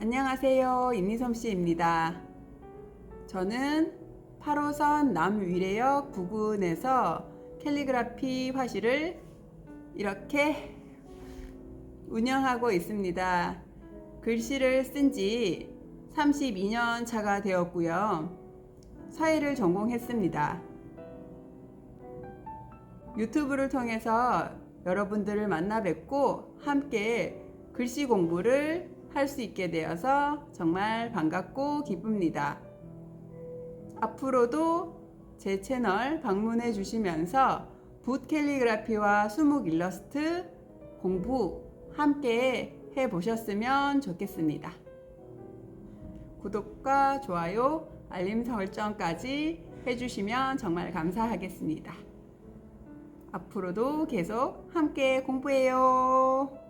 안녕하세요. 임미솜 씨입니다. 저는 8호선 남위례역 부근에서 캘리그라피 화실을 이렇게 운영하고 있습니다. 글씨를 쓴 지 32년 차가 되었고요. 서예를 전공했습니다. 유튜브를 통해서 여러분들을 만나 뵙고 함께 글씨 공부를 할 수 있게 되어서 정말 반갑고 기쁩니다. 앞으로도 제 채널 방문해 주시면서 붓 캘리그라피와 수묵 일러스트 공부 함께 해 보셨으면 좋겠습니다. 구독과 좋아요, 알림 설정까지 해주시면 정말 감사하겠습니다. 앞으로도 계속 함께 공부해요.